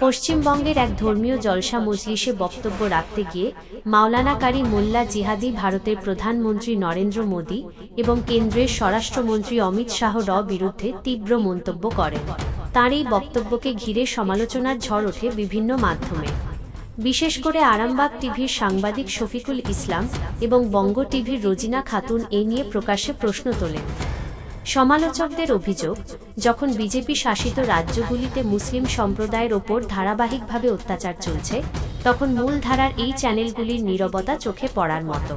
পশ্চিমবঙ্গের এক ধর্মীয় জলসা মজলিসে বক্তব্য রাখতে গিয়ে মাওলানাকারী মোল্লা জিহাদি ভারতের প্রধানমন্ত্রী নরেন্দ্র মোদী এবং কেন্দ্রের স্বরাষ্ট্রমন্ত্রী অমিত শাহ র বিরুদ্ধে তীব্র মন্তব্য করেন। তাঁর এই বক্তব্যকে ঘিরে সমালোচনার ঝড় ওঠে বিভিন্ন মাধ্যমে। বিশেষ করে আরামবাগ টিভির সাংবাদিক শফিকুল ইসলাম এবং বঙ্গ টিভির রোজিনা খাতুন এ নিয়ে প্রকাশ্যে প্রশ্ন তোলেন। সমালোচকদের অভিযোগ, যখন বিজেপি শাসিত রাজ্যগুলিতে মুসলিম সম্প্রদায়ের ওপর ধারাবাহিকভাবে অত্যাচার চলছে, তখন মূলধারার এই চ্যানেলগুলির নীরবতা চোখে পড়ার মতো।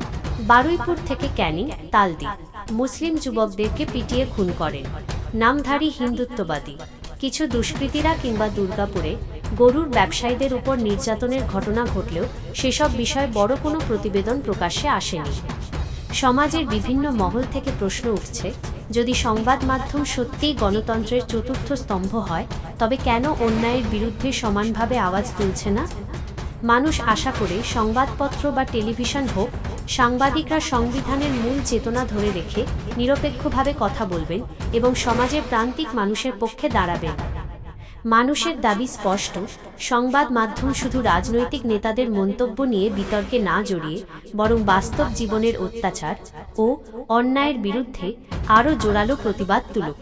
বারুইপুর থেকে ক্যানিং, তালদি। মুসলিম যুবকদেরকে পিটিয়ে খুন করেন। নামধারী হিন্দুত্ববাদী। কিছু দুষ্কৃতীরা কিংবা দুর্গাপুরে গরুর ব্যবসায়ীদের উপর নির্যাতনের ঘটনা ঘটলেও সেসব বিষয়ে বড় কোনো প্রতিবেদন প্রকাশ্যে আসেনি। সমাজের বিভিন্ন মহল থেকে প্রশ্ন উঠছে যদি সংবাদ মাধ্যম সত্যিই গণতন্ত্রের চতুর্থ স্তম্ভ হয়, তবে কেন অন্যায়ের বিরুদ্ধে সমানভাবে আওয়াজ তুলছে না? মানুষ আশা করে সংবাদপত্র বা টেলিভিশন হোক সাংবাদিকরা সংবিধানের মূল চেতনা ধরে রেখে নিরপেক্ষভাবে কথা বলবেন এবং সমাজের প্রান্তিক মানুষের পক্ষে দাঁড়াবেন। মানুষের দাবি স্পষ্ট, সংবাদ মাধ্যম শুধু রাজনৈতিক নেতাদের মন্তব্য নিয়ে বিতর্কে না জড়িয়ে বরং বাস্তব জীবনের অত্যাচার ও অন্যায়ের বিরুদ্ধে আরও জোরালো প্রতিবাদ তুলুক।